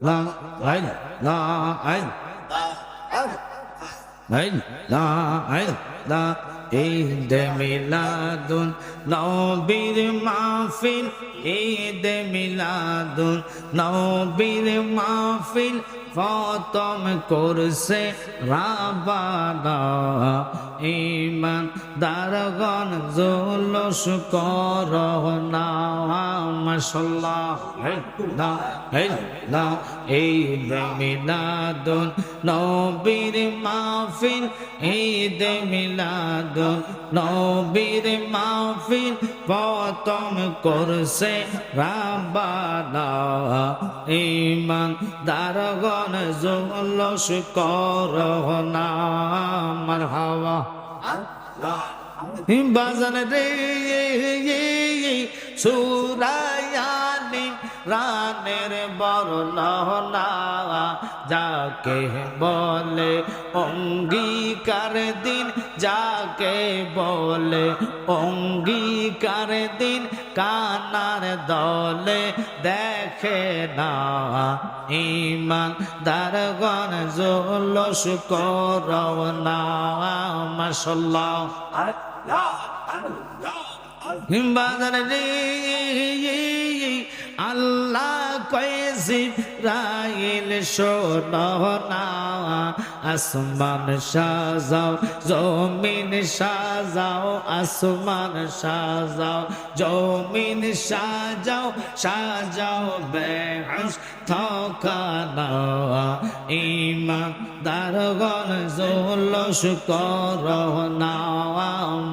লা আইন লা আইন আইন লা আইন লা ঈদ মিলাদুন নবীর মাহফিল ঈদ মিলাদুন নবীর মাহফিল ফতম করছে রাবানা। ইমান দারগণ জুলুস মাশাল্লাহ। না না এই মিলাদুন নবীর মাহফিল, ঈদ মিলাদুন নবীর মাহফিল প্রথম করছে রাবানা। ইমান দারগণ জুলুস করনা মারহাবা। বাজান রে সুরায়ানি রানের বর্ণনা যাকে বলে অঙ্গীকার দিন, যাকে বলে অঙ্গীকার দিন কানার দলে দেখে না ইমান দারগণ জলস করনা মাসাল্লাহ বাজার আল্লাহ কয়েছি রাইল সোনা আসমান সাজাও, জমিন সাজাও, আসমান সাজাও, জমিন সাজাও সাজাও বেহস থকানা ইমান দারগণ জলস করনা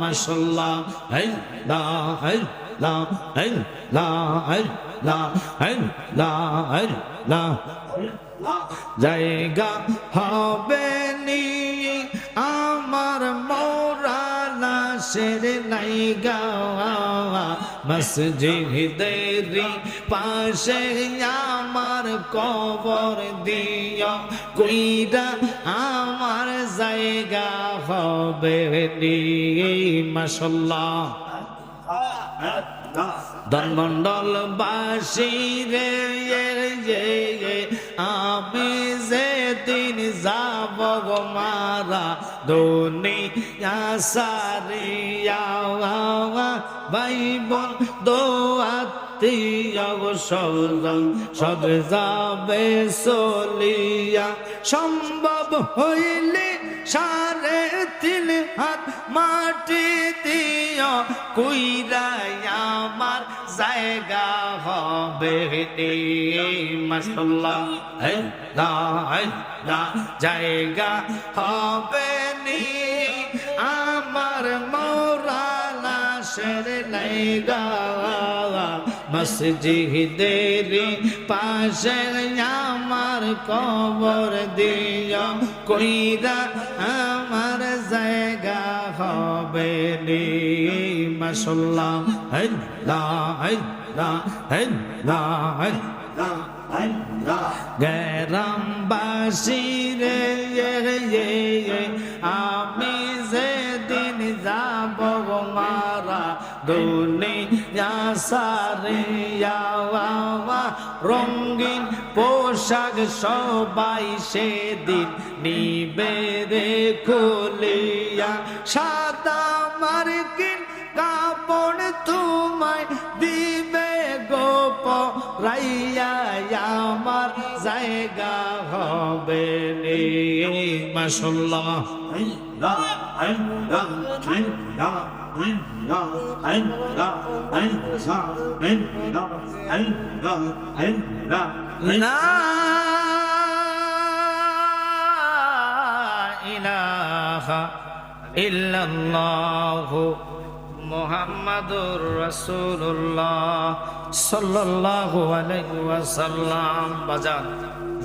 মাসাল্লাহ হেই লা হেই। লা হেই লা হেই লা হেই লা হেই লা। জায়গা হবে নি, আমার মৌরালা শের নাই গাওয়া মসজিদেরি পাশে আমার কবর দিও। কুইরা আমার জায়গা হবে নি মাসাল্লাহ ধনমন্ডল বাসী রে আমি যে দিন যাব গো মারা দুনিয়া সারিয়া ভাই দোয়াত্মীয় সজন সব যাবে চলিয়া, সম্ভব হইলে সারে তিন হাত মাটি দিও কুইরাই হবে মাসাল্লাহ জায়গা হবে নি। আমার মৌরালা শের লাইগা। মসজিদের পাশে আমার কবর দিও কইরা আমার জায়গা হবে নি। মাসাল্লাহ হেল্লা হেল্লা গ্রামবাসী রে আমি রঙ্গিন পোশাক সবাই সেদিন নিবে রে সাদা মার্কিন কাপড় তোমায় গোপ রাইয়া আমার জায়গা হবে মাসাল্লাহ লা ইলাহা ইল্লাল্লাহু মোহাম্মদুর রাসূলুল্লাহ সাল্লাল্লাহু আলাইহি ওয়াসাল্লাম। বাজান,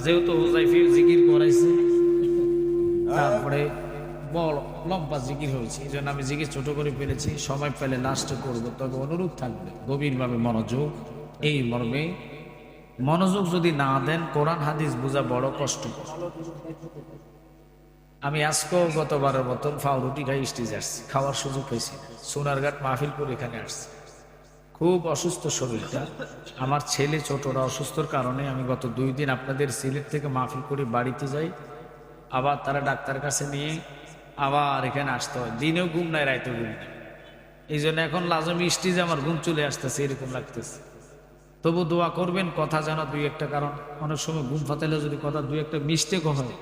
যেহেতু হুজাইফি জিকির করাইছে, তারপরে বড় লম্বা জিকির হয়েছে এই জন্য আমি জিকির ছোট করে ফেলেছি, সময় পেলে লাস্টে করব। তবে অনুরোধ থাকবে, গভীরভাবে মনোযোগ, এই মর্মে মনোযোগ যদি না দেন, কোরআন, হাদিস বোঝা বড় কষ্ট আমি আজকেও গতবারের মতন ফাও রুটি খাই স্টেজে আসছি। খাওয়ার সুযোগ হয়েছে সোনারঘাট মাহফিল করে এখানে আসছি। খুব অসুস্থ শরীরটা। আমার ছেলে ছোটরা অসুস্থর কারণে আমি গত দুই দিন আপনাদের সিলেট থেকে মাহফিল করে বাড়িতে যাই। আবার তারা ডাক্তার কাছে নিয়ে আবার এখানে আসতে হয়। দিনেও ঘুম নাই রাইতে ঘুম নাই। এই জন্য এখন লাজমি স্টিজে আমার ঘুম চলে আসতেছে, এরকম লাগতেছে। তবু দোয়া করবেন, কথা জানা দুই একটা কারণ। অনেক সময় ঘুম ফাতালে যদি কথা দুই একটা মিস্টেক হয়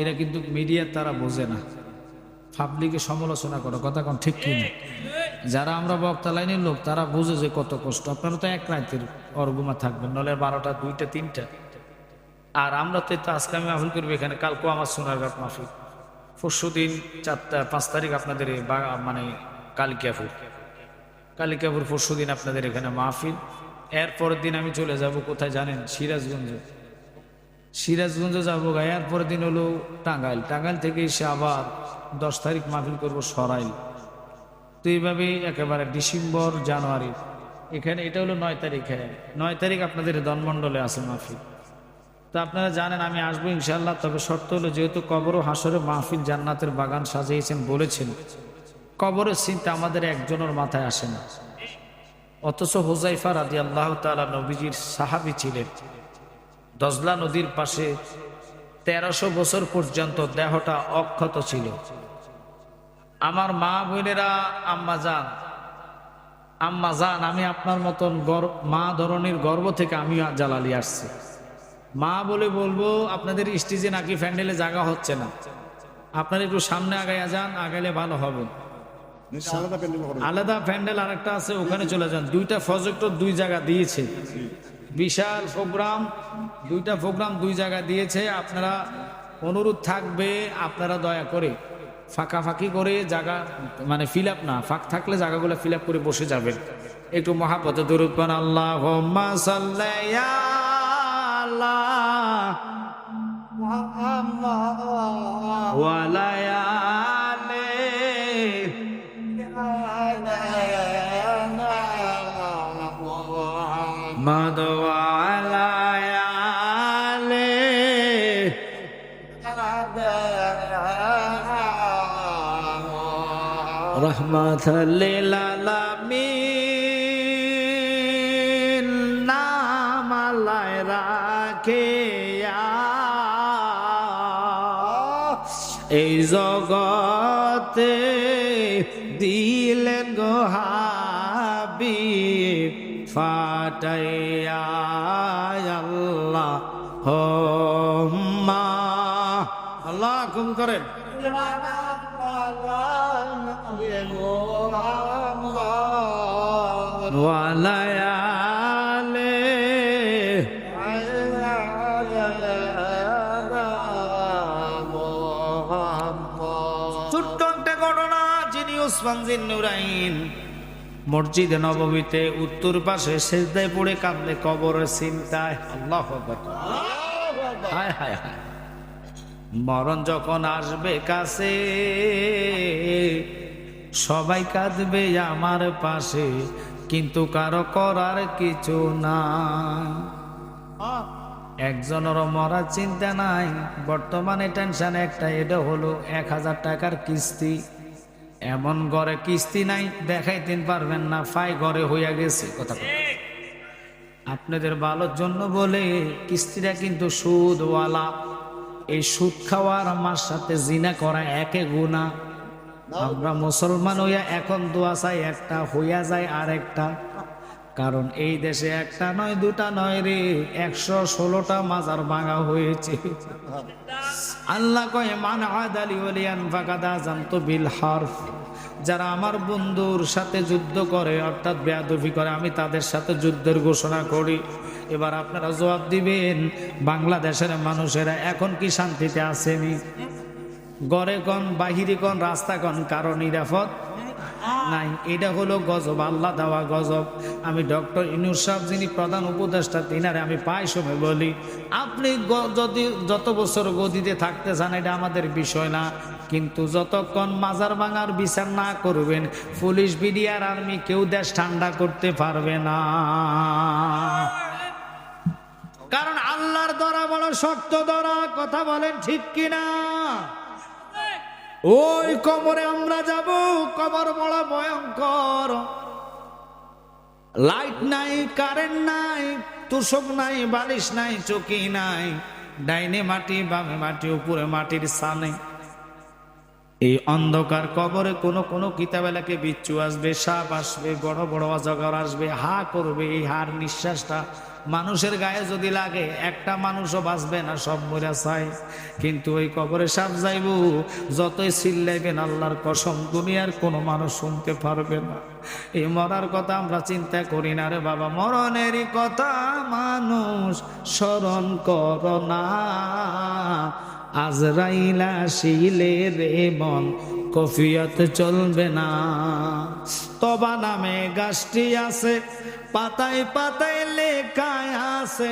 এরা কিন্তু মিডিয়ার তারা বোঝে না। পাবলিকে সমালোচনা করে, কথা কোন ঠিক কি না? যারা আমরা বক্তা লাইনের লোক, তারা বুঝে যে কত কষ্ট। আপনারা তো এক রাতের অর্গুমা থাকবেন নলে বারোটা, দুইটা, তিনটা। আর আমরা তো তো আজকে আমি মাহফিল করব এখানে, কালকেও আমার সোনারঘাট মাহফিল। পরশু দিন চারটা, পাঁচ তারিখ আপনাদের মানে কালিকাপুর। কালিকাপুর পরশু দিন আপনাদের এখানে মাহফিল। এর পরের দিন আমি চলে যাব কোথায় জানেন? সিরাজগঞ্জে। সিরাজগঞ্জে যাব গা এর পরের দিন হলো টাঙ্গাইল। টাঙ্গাইল থেকে এসে আবার দশ তারিখ মাহফিল করব সরাইল। তো এইভাবে একেবারে ডিসেম্বর, জানুয়ারি। এখানে এটা হলো নয় তারিখ। নয় তারিখ আপনাদের দনমণ্ডলে আছে মাহফিল। তো আপনারা জানেন আমি আসব ইনশাল্লাহ তবে শর্ত হলো যেহেতু কবর ও হাসরে মাহফিল জান্নাতের বাগান সাজিয়েছেন বলেছেন, কবরের চিন্তা আমাদের একজনের মাথায় আসে না। অথচ হোজাইফা রাদি আল্লাহ তালা নবীজির সাহাবি ছিলেন। দজলা নদীর পাশে তেরোশো বছর পর্যন্ত দেহটা অক্ষত ছিল। আমার মা বোনেরা আম্মা যান আম্মা যান আমি আপনার মতন মা ধরনের গর্ব থেকে আমি জালালি আসছি। মা বলে বলব আপনাদের স্টেজে নাকি প্যান্ডেলে জায়গা হচ্ছে না। আপনারা একটু সামনে আগাইয়া যান আগাইলে ভালো হবে। আলাদা প্যান্ডেল আর একটা আছে ওখানে চলে যান। দুইটা প্রজেক্টর দুই জায়গা দিয়েছে। বিশাল প্রোগ্রাম, দুইটা প্রোগ্রাম দুই জায়গা দিয়েছে, আপনারা অনুরোধ থাকবে, আপনারা দয়া করে ফাঁকাফাঁকি করে জায়গা মানে ফিল আপ না, ফাঁক থাকলে জায়গাগুলো ফিল আপ করে বসে যাবেন। একটু মহাপথ দরুদ পান আল্লাহ রহমতুল্লিল আলামিন নাম আল্লাহ রাখে এই জগতে দিলেন গোহাবি ফাটাইয়া। ঘটনা, যিনি মসজিদে নবমীতে উত্তর পাশে সেজদায় পড়ে কাঁদলে কবরের চিন্তায়। আল্লাহ মরণ যখন আসবে কাছে, সবাই কাঁদবে আমার পাশে। কিন্তু কারও করার কিছু না একজনেরও মরার চিন্তা নাই। বর্তমানে টেনশন একটা এটা হলো এক হাজার টাকার কিস্তি। এমন ঘরে কিস্তি নাই দেখাইতেন পারবেন না ফাই ঘরে হইয়া গেছে কথা আপনাদের ভালোর জন্য বলে কিস্তিটা কিন্তু সুদওয়ালা। এই সুদ খাওয়ার আমার সাথে জিনা করা একে গুণা আমরা মুসলমান হইয়া এখন দোয়া চাই, একটা হইয়া যায় আর একটা। কারণ এই দেশে একটা নয়, দুটা নয় রে, একশো ষোলোটা মাজার ভাঙা হয়েছে। আল্লাহ কয়ে, মান আদালি ওলিয়ান ফাকাদা জানতো বিল হারফ। যারা আমার বন্ধুর সাথে যুদ্ধ করে, অর্থাৎ বেয়াদবি করে, আমি তাদের সাথে যুদ্ধের ঘোষণা করি। এবার আপনারা জবাব দিবেন, বাংলাদেশের মানুষেরা এখন কি শান্তিতে আসেনি গড়ে কন বাহিরে কন রাস্তা কন কারও নিরাপদ নাই। এটা হলো গজব আল্লাহ দেওয়া গজব। আমি ডক্টর ইনুর সাহেব যিনি প্রধান উপদেষ্টা তিনারে আমি পাই সময় বলি আপনি যদি যত বছর গদিতে থাকতে চান এটা আমাদের বিষয় না। কিন্তু যতক্ষণ মাজার ভাঙার বিচার না করবেন পুলিশ বিডিআর আর্মি কেউ দেশ ঠান্ডা করতে পারবে না। কারণ আল্লাহর দরা বড় শক্ত দরা কথা বলেন ঠিক কিনা? ওই কবরে আমরা যাব, কবর বড় ভয়ঙ্কর। লাইট নাই কারেন্ট নাই তুষক নাই, বালিশ নাই, চকি নাই, ডাইনে মাটি, বামে মাটি, উপরে মাটির সানে এই অন্ধকার কবরে কোনো কোনো কিতাবেলাকে বিচ্ছু আসবে, সাপ আসবে, বড় বড় অজগর আসবে, হা করবে, এই হার নিঃশ্বাসটা মানুষের গায়ে যদি লাগে, একটা মানুষও বাঁচবে না, সব মরা চাই কিন্তু ওই কবরে সাপ যাইব, যতই চিল্লাইবেন আল্লাহর কসম, দুনিয়ার কোনো মানুষ শুনতে পারবে না। এই মরার কথা আমরা চিন্তা করি না রে বাবা, মরণেরই কথা, মানুষ স্মরণ কর না। আজরাইলা শিলে রে মন কফিয়ত চলবে না। তবা নামে গাছটি আছে, পাতায় পাতায় লেখায় আছে,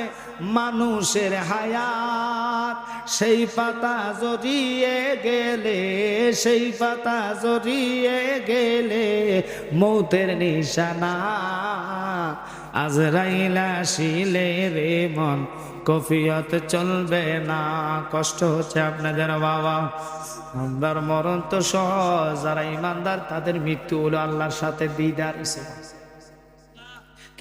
মানুষের হায়াত। সেই পাতা জড়িয়ে গেলে, সেই পাতা জড়িয়ে গেলে মৌতের নিশানা। আজরাইলা শিলে রে মন কফিয়ত চলবে না। কষ্ট হচ্ছে আপনাদের বাবা। আমদার মরণ তো সহজ, যারা ইমানদার তাদের মৃত্যু হলো আল্লাহর সাথে দিদার হিসেবে।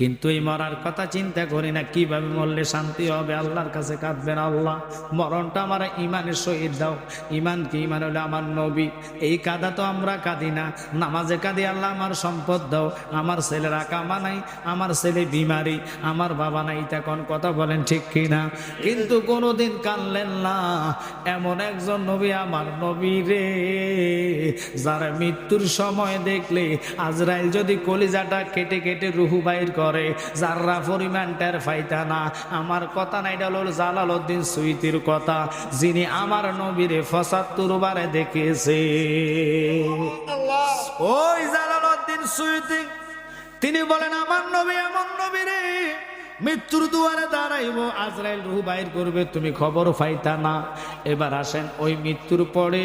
কিন্তু এই মরার কথা চিন্তা করি না, কীভাবে মরলে শান্তি হবে? আল্লাহর কাছে কাঁদবেন আল্লাহ। মরণটা আমার ইমানের শহীদ দাও। ইমান কি? ইমান হলে আমার নবী। এই কাদা তো আমরা কাঁদি না। নামাজে কাঁদি আল্লাহ আমার সম্পদ দাও। আমার ছেলেরা কামা নাই, আমার ছেলে বিমারি, আমার বাবা নাই। তখন কথা বলেন ঠিক কিনা কিন্তু কোনোদিন কানলেন না। এমন একজন নবী আমার নবী রে, যারা মৃত্যুর সময় দেখলে আজরাইল যদি কলিজাটা কেটে কেটে রুহু বাইর করে যারা পরিমাণ টের ফাইতা না। আমার কথা নাই ডালোর জালালউদ্দিন সুইতির কথা। যিনি আমার নবীরে ফসাত্তর বারে দেখেছে ওই জালালউদ্দিন সুইতি তিনি বলেন আমার নবী এমন নবী রে। মৃত্যুর দুয়ারে দাঁড়াইব, আজরাইল রুহু বাইর করবে, তুমি খবর ফাইতা না এবার আসেন ওই মৃত্যুর পরে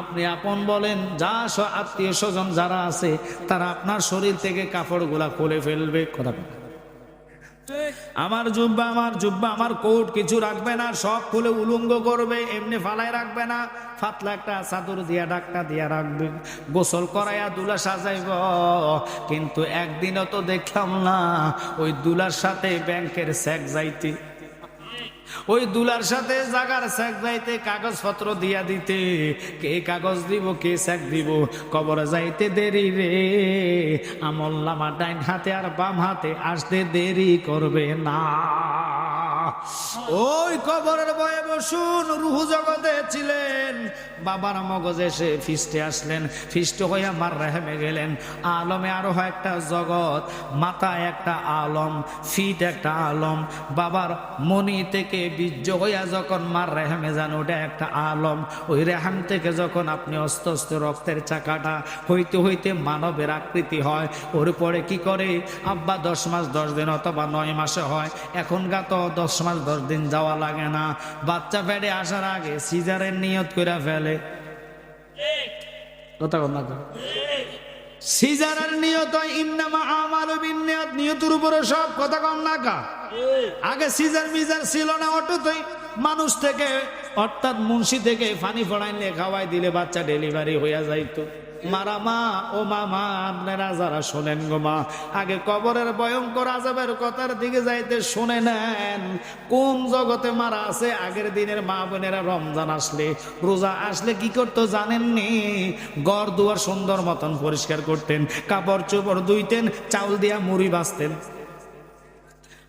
আপনি আপন বলেন, যা আত্মীয় স্বজন যারা আছে, তারা আপনার শরীর থেকে কাপড়গুলা খুলে ফেলবে কথা। আমার জুব্বা আমার জুব্বা, আমার কোট কিছু রাখবে না, সব খুলে উলুঙ্গ করবে, এমনি ফালায় রাখবে না। ফাতলা একটা চাদর দিয়া, ডাক্তার দিয়া রাখবে, গোসল করাইয়া দুলা সাজাইব। কিন্তু একদিনও তো দেখলাম না, ওই দুলার সাথে ব্যাংকের স্যাক যাইতে ওই দুলার সাথে জাগার স্যাক যাইতে কাগজপত্র দিয়া দিতে। কে কাগজ দিব, কে স্যাক দিব, কবরে যাইতে দেরি রে। আমল নামা ডাইন হাতে আর বাম হাতে আসতে দেরি করবে না। ওই কবরের বয়ে বসুন, রুহু জগতে ছিলেন। বাবার মগজে সে ফিস্টে আসলেন, ফিস্ট হয়ে আমার রেহেমে গেলেন। আলমে আরও একটা জগৎ মাথা একটা আলম, ফিট একটা আলম। বাবার মনি থেকে বীর্য হইয়া যখন মার রেহেমে যান ওটা একটা আলম। ওই রেহাম থেকে যখন আপনি অস্ত অস্ত রক্তের চাকাটা হইতে হইতে মানবের আকৃতি হয়, ওর পরে কি করে? আব্বা দশ মাস, দশ দিন অথবা নয় মাসে হয়। এখনকার তো দশ মাস দশ দিন যাওয়া লাগে না। বাচ্চা ফেটে আসার আগে সিজারের নিয়ত করে ফেলে। মানুষ থেকে, অর্থাৎ মুন্সি থেকে ফানি ফড়াইলে খাওয়াই দিলে বাচ্চা ডেলিভারি হইয়া যাইতো। মারা মা ও মামা আপনারা যারা শোনেন গো মা, আগে কবরের ভয়ঙ্কর আজাবের কথার দিকে যাইতে শুনে নেন। কোন জগতে মারা আছে, আগের দিনের মা বোনেরা রমজান আসলে, রোজা আসলে কি করতো জানেননি? গড় দুয়ার সুন্দর মতন পরিষ্কার করতেন, কাপড় চোপড় ধুইতেন, চাউল দিয়া মুড়ি বাঁচতেন।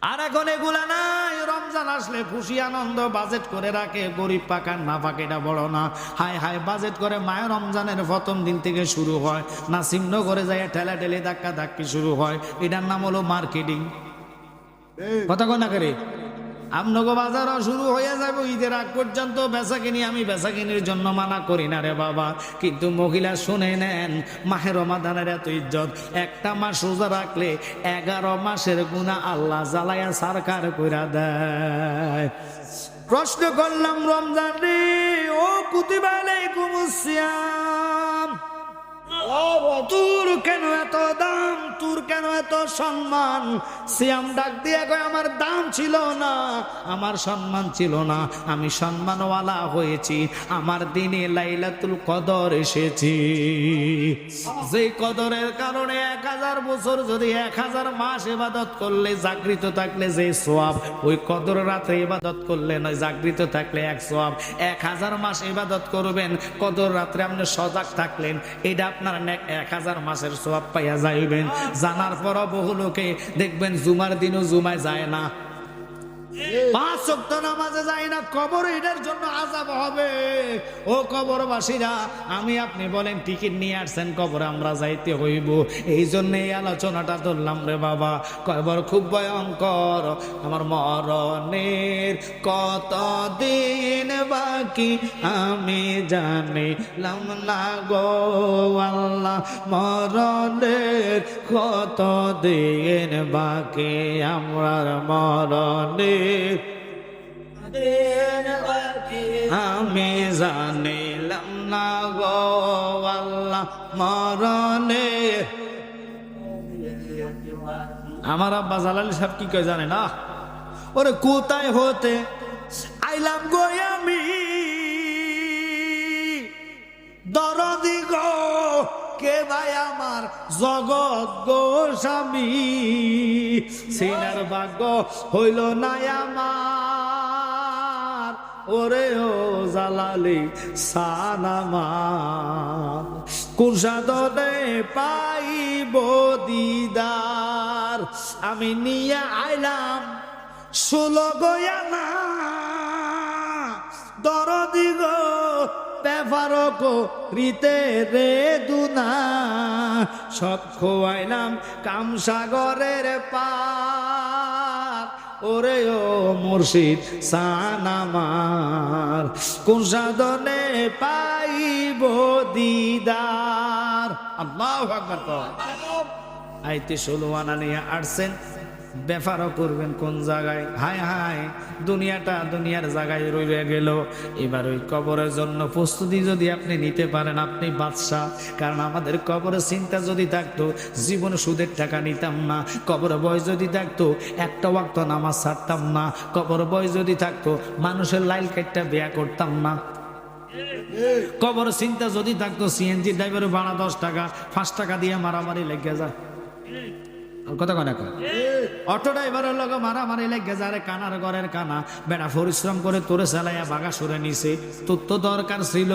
আর এখন এগুলা নাই রমজান আসলে খুশি আনন্দ বাজেট করে রাখে গরিব পাকার না পাকেটা বড় না। হায় হায় বাজেট করে মায় রমজানের প্রথম দিন থেকে শুরু হয় না চিহ্ন করে যায় ঠেলা ঠেলে ধাক্কা ধাক্কি শুরু হয় এটার নাম হলো মার্কেটিং কথা কনা করে? আমনগো বাজারও শুরু হয়ে যাবে, ঈদের আগ পর্যন্ত বেচা কিনি আমি বেচা কিনির জন্য মানা করি না রে বাবা। কিন্তু মহিলা শুনে নেন মাহের রমাদানের এত ইজ্জত। একটা মাস রোজা রাখলে এগারো মাসের গুণা আল্লাহ জ্বালায়া সারকার কইরা দেয়। প্রশ্ন করলাম রমজান রে, ও কুতিবা আলাইকুম সিয়াম। তোর কেন এত দাম? তোর কেন এত সম্মান? সিয়াম ডাক দিয়ে কয়, আমার দাম ছিল না, আমার সম্মান ছিল না, আমি সম্মানওয়ালা হয়েছি, আমার দিনে লাইলাতুল কদর এসেছি। যে কদরের কারণে এক হাজার বছর যদি এক হাজার মাস ইবাদত করলে, জাগৃত থাকলে যে সোয়াব, ওই কদর রাতে ইবাদত করলে নয়, জাগৃত থাকলে এক সোয়াব। এক হাজার মাস ইবাদত করবেন, কদর রাত্রে আপনি সজাগ থাকলেন, এটা আপনার নে- এক হাজার মাসের সোয়াব পাইয়া যাইবেন। জানার পর বহু লোকে দেখবেন জুমার দিনও জুমায় যায় না। পাঁচ সপ্তাহ নামাজে যায় না, কবর এটার জন্য আজাব হবে। ও কবরবাসীরা, আমি আপনি বলেন, টিকিট নিয়ে আসছেন, কবর আমরা যাইতে হইব। এই জন্য এই আলোচনাটা ধরলাম রে বাবা। কবর খুব ভয়ঙ্কর। আমার মরণের কত দিন বাকি আমি জানিলাম না গো আল্লাহ। মরণের কত দিন বাকি আমার মরণের আমি জানিলাম না গো আল্লাহ মরণে। আমার আব্বা জালালি সাহেব কি কয় জানে না? ওরে কোথায় হতে? আইলাম গো আমি। কে ভাই আমার জগৎ গো স্বামী। সিনার ভাগ্য হইল না আমার। ওরে ও জালালি সানামার কোন সাধনে পাইব দিদার? আমি নিয়ে আইলাম ষোলো গয়ানা। দরদি গো রীতে রে দুনা। সব খোয়াইলাম কামসাগরের পার। ওরে ও মুর্শিদ সানামার কোন সাধনে পাইব দিদার? আল্লাহ আইতে ষোলো আনা নিয়ে আসছেন। ব্যাপারও করবেন কোন জায়গায়? হায় হায়, দুনিয়াটা দুনিয়ার জায়গায় রইলে গেল। এবার ওই কবরের জন্য প্রস্তুতি যদি আপনি নিতে পারেন, আপনি বাদশাহ। কারণ আমাদের কবরের চিন্তা যদি থাকতো, জীবনে সুদের টাকা নিতাম না কবর বয়স যদি থাকতো, একটা ওয়াক্ত নামাজ ছাড়তাম না কবর বয় যদি থাকতো, মানুষের লাইল কেটটা বিয়া করতাম না। কবর চিন্তা যদি থাকতো, সিএনজি ড্রাইভারের ভাড়া দশ টাকা, পাঁচ টাকা দিয়ে মারামারি লেগে যায়। কয় অটো ড্রাইভারের লগে কানার ঘরের কানা। বেটা পরিশ্রম করে তোরে চালাইয়া বাগা সরে নিছে। তোর তো দরকার ছিল।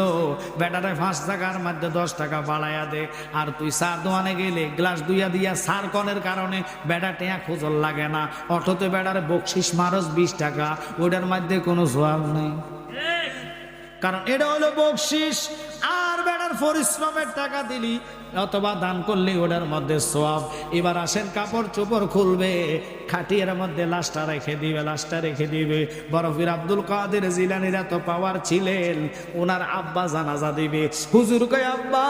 বেটারে পাঁচ টাকার মধ্যে দশ টাকা বাড়াইয়া দে। আর তুই চা দোয়ানে গেলে গ্লাস দুইয়া দিয়া সার কনের কারণে বেটা টেয়া খোঁজল লাগে না। অটোতে বেটারে বকশিস মারস বিশ টাকা। ওটার মধ্যে কোনো জবাব নেই। কারণ এটা হলো বকশিস। আর পরিশ্রমের টাকা দিলি অথবা দান করলে ওটার মধ্যে সোয়াব। এবার আসেন কাপড় চোপড় খুলবে খাটিয়ার মধ্যে লাশটা রেখে দিবে লাশটা রেখে দিবে। বরফির আব্দুল কাদের জিলানিরা তো পাওয়ার ছিলেন ওনার আব্বা জানাজা দিবে। হুজুর কয় আব্বা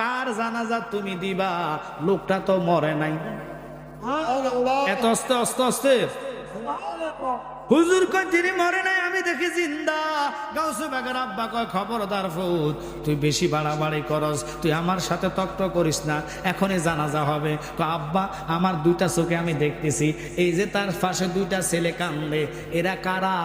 কার জানাজা তুমি দিবা? লোকটা তো মরে নাই। এত অস্তে অস্তে অস্তে। হুজুর কয়, তিনি মরে নাই, আমি দেখি জিন্দা। গাউসে বাগার আব্বা কয়, খবরদার ফুত তুই বেশি বাড়াবাড়ি করস, তুই আমার সাথে তক্ত করিস না, এখনই জানাজা হবে। কয় আব্বা, আমার দুইটা চোখে আমি দেখতেছি, এই যে তার পাশে দুইটা ছেলে কান্দে, এরা কারা?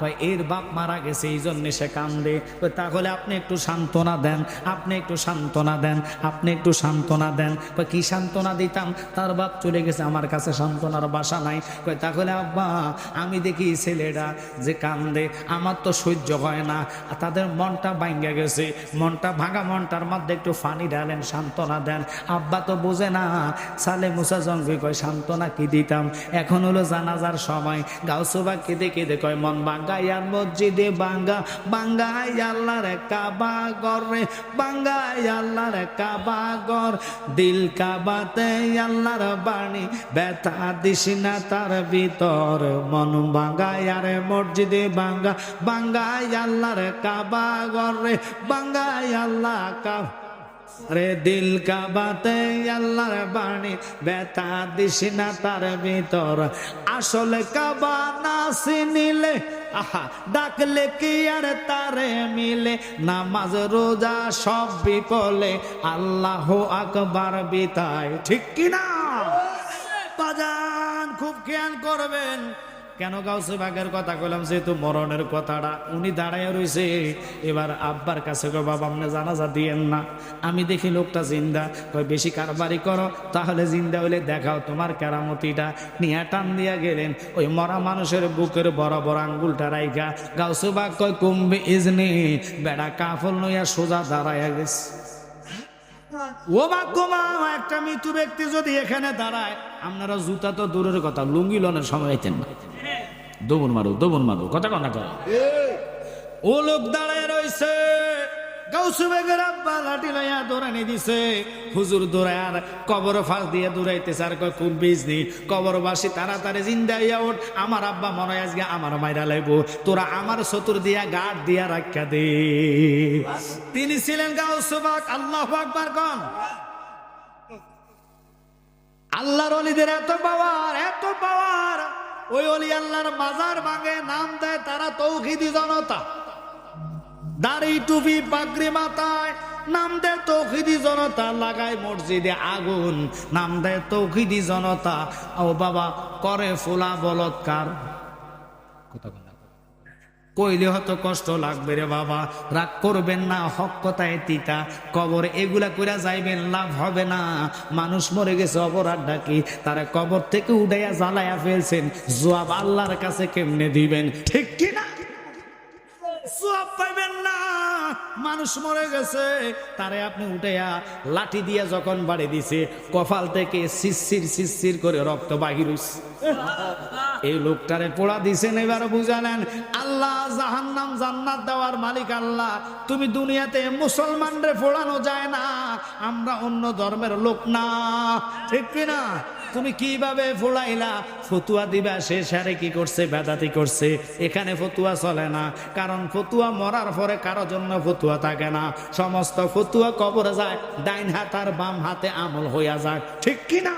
কয়, এর বাপ মারা গেছে এই জন্য সে কান্দে। তাহলে আপনি একটু সান্ত্বনা দেন, আপনি একটু সান্ত্বনা দেন, আপনি একটু সান্ত্বনা দেন। কয়, কি সান্ত্বনা দিতাম? তার বাপ চলে গেছে, আমার কাছে সান্ত্বনার বাসা নাই। কয়, তাহলে আব্বা, আমি দেখি ছেলেরা যে কান্দে, আমার তো সহ্য হয় না। তাদের মনটা ভাঙ্গা গেছে। মনটা ভাঙা মনটার মধ্যে একটু ফানি ঢালেন, সান্ত্বনা দেন। আব্বা তো বোঝে না, সালে মুসা জঙ্গি কয়, সান্ত্বনা কি দিতাম? এখন হলো জানাজার সময়। গাউসুবা কেঁদে কেঁদে কয়, মন বাঙ্গাই আর মসজিদে বাঙ্গা বাঙ্গাই আল্লাহর কাবা গরে বাঙ্গাই আল্লাহর কাবা গর দিল কাবাতে আল্লাহর বাণী, ব্যথা দিস না তার ভিতর মন বাঙ্গাই আর মসজিদে বাঙ্গা বাঙ্গাই আল্লাহর কাবা গরে বাঙ্গাই আল্লাহ কা রে দিল কাবাতে আল্লাহর বাণী বেতা দিস না তার ভিতর। আসলে কাবা না চিনিলে, আহা, ডাকলে কি আর তারে মিলে? নামাজ, রোজা সব বিপলে আল্লাহ আকবার বিতায় ঠিক কিনা? বাজার খুব খেয়াল করবেন। কেন গাউসে বাগের কথা কইলাম? যেহেতু মরণের কথাটা উনি দাঁড়ায় রয়েছে এবার আব্বার কাছে কয় বাবা আপনি জানাজা দিয়েন না। আমি দেখি লোকটা জিন্দা। কয় বেশি কারবারি করো তাহলে জিন্দা হইলে দেখাও তোমার কেরামতিটা। নিয়ে টান দিয়া গেলেন। ওই মরা মানুষের বুকের বড় বড় আঙ্গুলটা রাইগা গাউসে বাগ কয় কুম্বে ইজনি বেড়া কাফল নইয়া সোজা দাঁড়াইয়া গেছে। ও বাক্যমা একটা মৃত্যু ব্যক্তি যদি এখানে দাঁড়ায় আপনারা জুতা তো দূরের কথা লুঙ্গি লনের সময় না। দবন মারো দবন মারো, কথা কথা কয় ও লোক দাঁড়ায় রইছে গাউসু বেগের আব্বা লাঠি লইয়া দৌড়ানি দিছে। হুজুর দৌড়ায় আর কবর ফাঁস দিয়ে দৌড়াইতেছে আর কয় খুব বিজনি কবরবাসী তাড়াতাড়ি জিন্দা ইয়া ওঠ। আমার আব্বা মনে আজকে আমার মাইরা লাইবো। তোরা আমার চতুর দিয়া গাঢ় দিয়া রাখা দে। তিনি ছিলেন গাউসুবাক আল্লাহ আকবার কন। আল্লাহর অলিদের এত পাওয়ার এত পাওয়ার। ওই অলি আল্লাহর মাজার ভাঙে, নাম দেয় তারা তৌহিদি জনতা। দাড়ি, টুপি, পাগড়ি মাথায় নাম দেয় তৌহিদি জনতা, লাগায় মসজিদে আগুন, নাম দেয় তৌহিদি জনতা। ও বাবা, করে ফুলা বলৎকার। কথা কইলে হয়তো কষ্ট লাগবে রে বাবা। রাগ করবেন না, হক কথায় তিতা কবর এগুলা করে যাইবেন, লাভ হবে না। মানুষ মরে গেছে অপরাধ ডাকি তারা কবর থেকে উঠাইয়া জ্বালাইয়া ফেলছেন। জবাব আল্লাহর কাছে কেমনে দিবেন? ঠিক কি? না। মানুষ মরে গেছে, তারে আপনি উঠাইয়া লাঠি দিয়ে যখন বাড়ি দিছে, কপাল থেকে শিরশির শিরশির করে রক্ত বাহির হইছে। এই লোকটারে পোড়া দিছেন এবার বুঝালেন আল্লাহ জাহান্নাম জান্নাত দেওয়ার মালিক আল্লাহ, তুমি দুনিয়াতে মুসলমানরে পোড়ানো যায় না, আমরা অন্য ধর্মের লোক না। ঠিক কিনা? তুমি কীভাবে ফুলাইলা ফতুয়া দিবা সে সারে কি করছে? বেদাতি করছে। এখানে ফতুয়া চলে না। কারণ ফতুয়া মরার পরে কারও জন্য ফতুয়া থাকে না। সমস্ত ফতুয়া কবরে যায়, ডাইন হাত আর বাম হাতে আমল হইয়া যায়। ঠিক কি না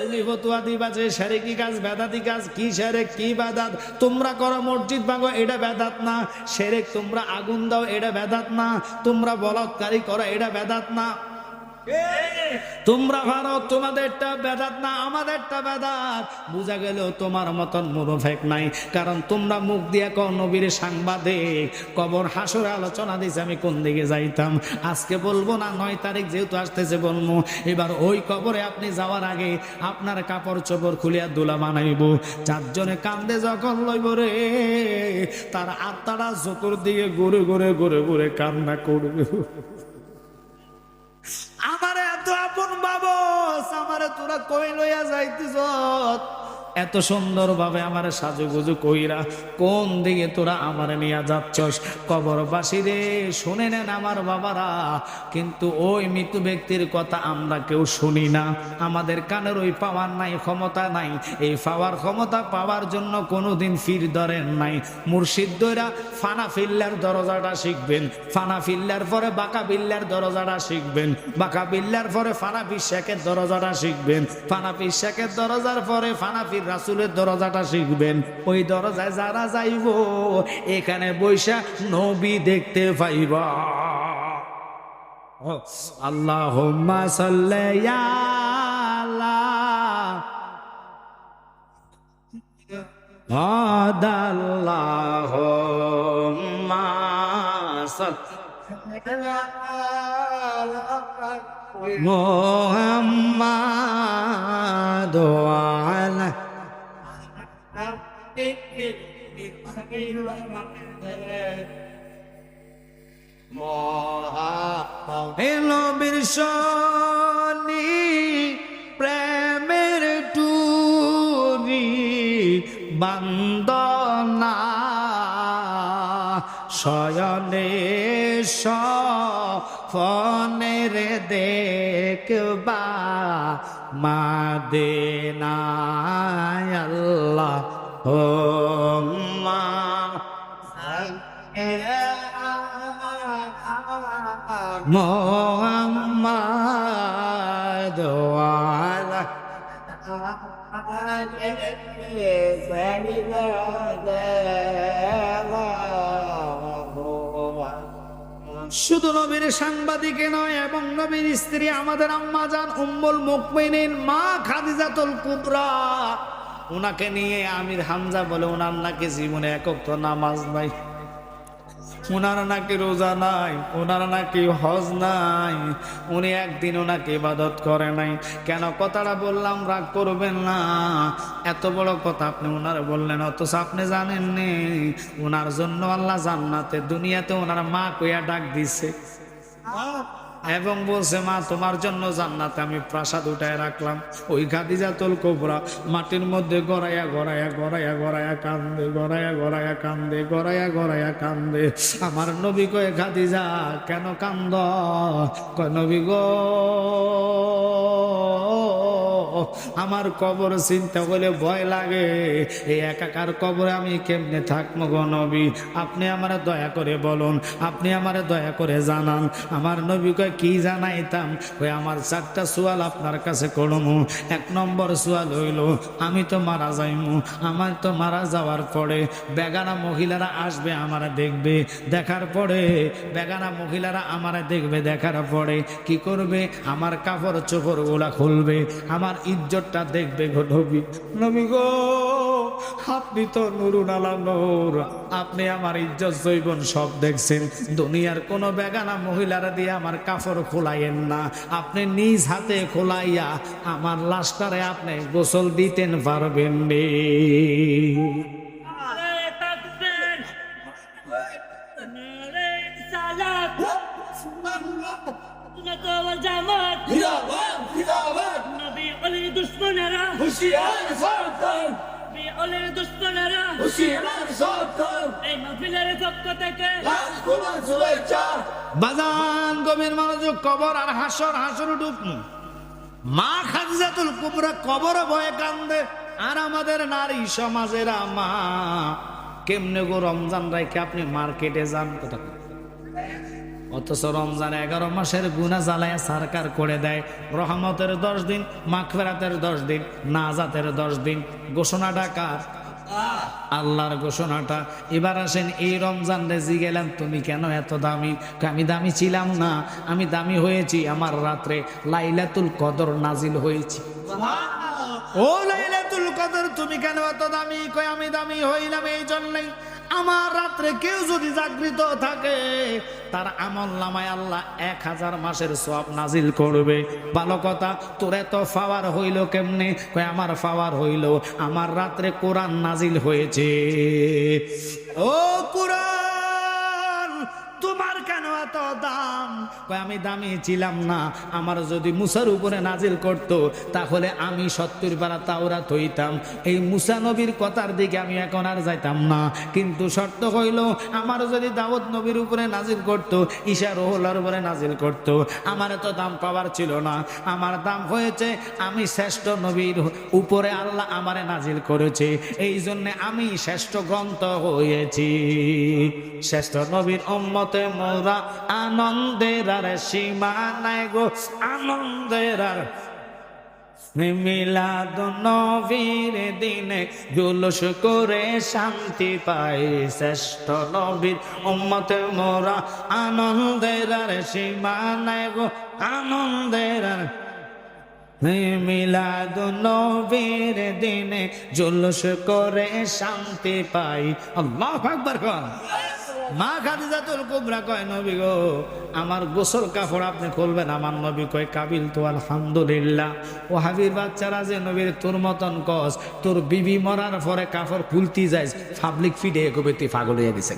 তুমি ফতুয়া দিবা যে সারে কি কাজ? বেদাতি কাজ? কি সারে কি বেদাত? তোমরা করো মসজিদ ভাঙো, এটা বেদাত না। সেরেক, তোমরা আগুন দাও, এটা বেদাত না। তোমরা বলৎকারী করো, এটা বেদাত না। তোমরা ভালো তোমাদেরটা বেদাত না, আমাদেরটা বেদাত। বুঝা গেল তোমার মতন মুরফেক নাই, কারণ তোমরা মুখ দিয়া কর নবীর সাংবাদিক। কবর হাসরে আলোচনা দিছে আমি কোন দিকে যাইতাম? আজকে বলব না, নয় তারিখ যেহেতু আসতেছে বলব। এবার ওই কবরে আপনি যাওয়ার আগে আপনার কাপড় চোপড় খুলিয়া দোলা বানাইব। চারজনে কান্দে যখন লইব রে, তার আত্মারা চতুর দিকে ঘুরে ঘুরে ঘুরে ঘুরে কান্না করবে। তোরা কই লইয়া যাইতিস? এত সুন্দর ভাবে আমার সাজুগুজু কইরা, কোন দিকে তোরা আমারে নিয়ে যাচ্ছস? কবরবাসী রে, শুনে নেন আমার বাবারা, কিন্তু ওই মৃত্যু ব্যক্তির কথা আমরা কেউ শুনি না। আমাদের কানের ওই পাওয়ার নাই, ক্ষমতা নাই। এই পাওয়ার ক্ষমতা পাওয়ার জন্য কোনোদিন ফির ধরেন নাই। মুর্শিদরা ফানা ফিল্লার দরজাটা শিখবেন, ফানা ফিল্লার পরে বাঁকা বিল্লার দরজাটা শিখবেন, বাঁকা বিল্লার পরে ফানা পিসাকের দরজাটা শিখবেন, ফানা পিসাকের দরজার পরে ফানা ফির রাসুলের দরজাটা শিখবেন। ওই দরজায় যারা যাইব, এখানে বৈশা নবী দেখতে পাইবা। আল্লাহ আদাল্লাহ মোহাম্মদ এলো বিরসনি প্রেমের টুরি বন্দনা। শয়নে ফনের দেখবা মাদেনায় আল্লাহ ও মোহাম্মদ ওয়ালা শুধু নবীর সাংবাদিকে নয়, এবং নবীর স্ত্রী, আমাদের আম্মা জান উম্মুল মুকমিনিন, মা খাদিজাতুল কুবরা ওনাকে নিয়ে আমির হামজা বলে ওনার নাকি জীবনে একক নামাজ নাই। ওনার নাকি রোজা নাই ওনার নাকি হজ নাই, উনি একদিন ওনাকে ইবাদত করে নাই। কেন কথাটা বললাম, রাগ করবেন না। এত বড় কথা আপনি ওনার বললেন, অথচ আপনি জানেননি। ওনার জন্য আল্লাহ জান্নাতে, দুনিয়াতে ওনার মা কইয়া ডাক দিছে। এবং বলছে, মা, তোমার জন্য জান্নাতে আমি প্রাসাদ উঠায় রাখলাম। ওই খাদিজা তোল কোবরা মাটির মধ্যে গড়াইয়া গড়াইয়া গড়াইয়া গড়াইয়া কান্দে গড়াইয়া গড়াইয়া কান্দে গড়াইয়া গড়াইয়া কান্দে। আমার নবী কয়ে, খাদিজা, কেন কান্দ? কয়, নবী গো আমার কবর চিন্তা করলে ভয় লাগে। এই একাকার কবরে আমি কেমনে থাকব গো নবী? আপনি আমার দয়া করে বলুন, আপনি আমার দয়া করে জানান। আমার নবীকে কি জানাইতাম? ওই আমার চারটা সোয়াল আপনার কাছে করমু এক নম্বর সোয়াল হইল, আমি তো মারা যাইমু। আমার তো মারা যাওয়ার পরে বেগানা মহিলারা আসবে আমার দেখবে, দেখার পরে বেগানা মহিলারা আমার দেখবে, দেখার পরে কি করবে? আমার কাপড় চোপড়গুলা খুলবে, আমার ইজ্জতটা দেখবে গো নবী। নবী গো আপনি তো নুরুন আলা নূর আপনি আমার ইজ্জত জৈবন সব দেখছেন। দুনিয়ার কোন বেগানা মহিলারা দিয়ে আমার কাপড় খোলাইয়েন না। আপনি নিজ হাতে খোলাইয়া আমার লাশটারে আপনি গোসল দিতেন পারবেন রে নারে তাকবীর নারে সালাত সুন্নাত ওয়াল জামাত নবী আলীর দুশমনেরা। আলীর দুশমনেরা এই মাহফিলের পক্ষ থেকে। লাল কুমার শুভেচ্ছা। বাজান গভীর মনোযোগ কবর আর হাসর হাসর ডুব। মা খাদিজাতুল কুবরা কবর ভয়ে কান্দে। আর আমাদের নারী সমাজের মা কেমনে গো রমজান রাইকে আপনি মার্কেটে যান? কথা। অথচ রমজান এগারো মাসের গুনা জ্বালায় সরকার করে দেয়। রহমতের দশ দিন মাখফেরাতের দশ দিন নাজাতের দশ দিন। ঘোষণা ডাকার আল্লাহর ঘোষণাটা। এবার আসেন এই রমজান রেজি গেলাম তুমি কেন এত দামি? আমি দামি ছিলাম না আমি দামি হয়েছি আমার রাত্রে। লাইলাতুল কদর নাজিল হয়েছি। ও লাইলাতুল কদর তুমি কেন এত দামি? কয় আমি দামি হইলাম এই জন্যই। আমার রাত্রে কেউ যদি জাগৃত থাকে, তার আমল নামায় আল্লাহ এক হাজার মাসের সব নাজিল করবে। ভালো কথা, তোর এত ফাওয়ার হইল কেমনে? কয়, আমার ফাওয়ার হইল, আমার রাত্রে কোরআন নাজিল হয়েছে। ও কোরআন তোমার কেন এত দাম? আমি দামি ছিলাম না। আমার যদি মুসার উপরে নাজিল করত, তাহলে আমি সত্তর পারা তাওরা থইতাম এই মুসা নবীর কথার দিকে আমি এখন আর যাইতাম না। কিন্তু শর্ত হইল, আমার যদি দাউদ নবীর উপরে নাজিল করত, ঈশা রোহলার উপরে নাজিল করত, আমার তো দাম পাওয়ার ছিল না। আমার দাম হয়েছে, আমি শ্রেষ্ঠ নবীর উপরে আল্লাহ আমারে নাজিল করেছে। এই জন্য আমি শ্রেষ্ঠ গ্রন্থ হয়েছি। শ্রেষ্ঠ নবীর অম্মতে মোরা আনন্দের আর সীমা নাই গো, আনন্দের আর মিলাদ নবীর দিনে জুলুস করে শান্তি পাই শ্রেষ্ঠ নবীর উম্মতে মোরা আনন্দের আর সীমা নাই গো, আনন্দের আর মিলাদ নবীর দিনে জুলুস করে শান্তি পাই আল্লাহ আকবার কর মা খাদিজাতুল কুবরা কয়, নবী গো, আমার গোসল কাপড় আপনি খুলবেন? আমার নবী কয়, কাবিল তো, আলহামদুলিল্লাহ। ও হাবির বাচ্চারা যে নবীর তোর মতন কস, তোর বিবি মরার পরে কাপড় খুলতি যাই পাবলিক ফিডে কবে তুই পাগল হয়ে গেছে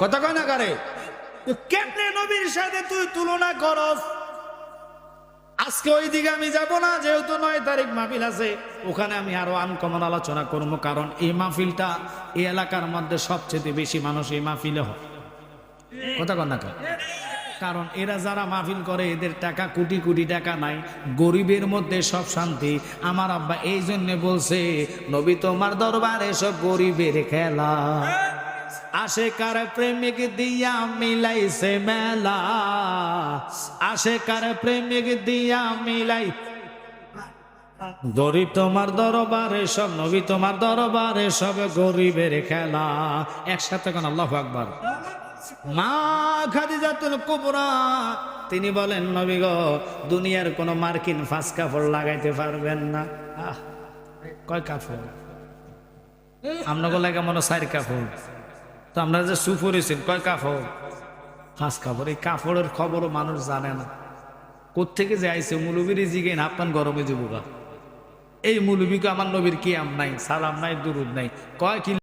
কথা কয় না কারে? কেমনে নবীর সাথে তুই তুলনা করস? আজকে ওই দিকে আমি যাব না, যেহেতু নয় তারিখ মাহফিল আছে, ওখানে আমি আরও আনকমন আলোচনা করব, কারণ এই মাহফিলটা এই এলাকার মধ্যে সবচেয়ে বেশি মানুষ এই মাহফিলে হয়। কথা কন না? কারণ এরা যারা মাহফিল করে, এদের টাকা কোটি কোটি টাকা নাই, গরিবের মধ্যে সব শান্তি। আমার আব্বা এই জন্য বলছে, নবী তোমার দরবারে সব গরিবের খেলা। আশেকার প্রেমিক দিয়া মিলাইছে মেলা। আশেকার প্রেমিক দিয়া মিলাই গরিব তোমার দরবারে সব, নবী তোমার দরবারে সব গরিবের খেলা। একসাথে কোন, আল্লাহ আকবার। মা খাদিজাতুল কুবরা, তিনি বলেন, নবী গো, দুনিয়ার কোন মার্কিন ফাঁস কাপড় লাগাইতে পারবেন না। কয় কাপড়? আপনাকে লাগে মনে চার কাপড়। তো আমরা যে সু পরেছেন কয় কাপড় পাঁচ কাপড় এই কাপড়ের খবরও মানুষ জানে না। কোথেকে যে আইসে মুলুবির জিগে আপনার গরমে যুবকা। এই মুলুবিকে আমার নবীর কি আম নাই, সালাম নাই, দুরুদ নাই। কয় কি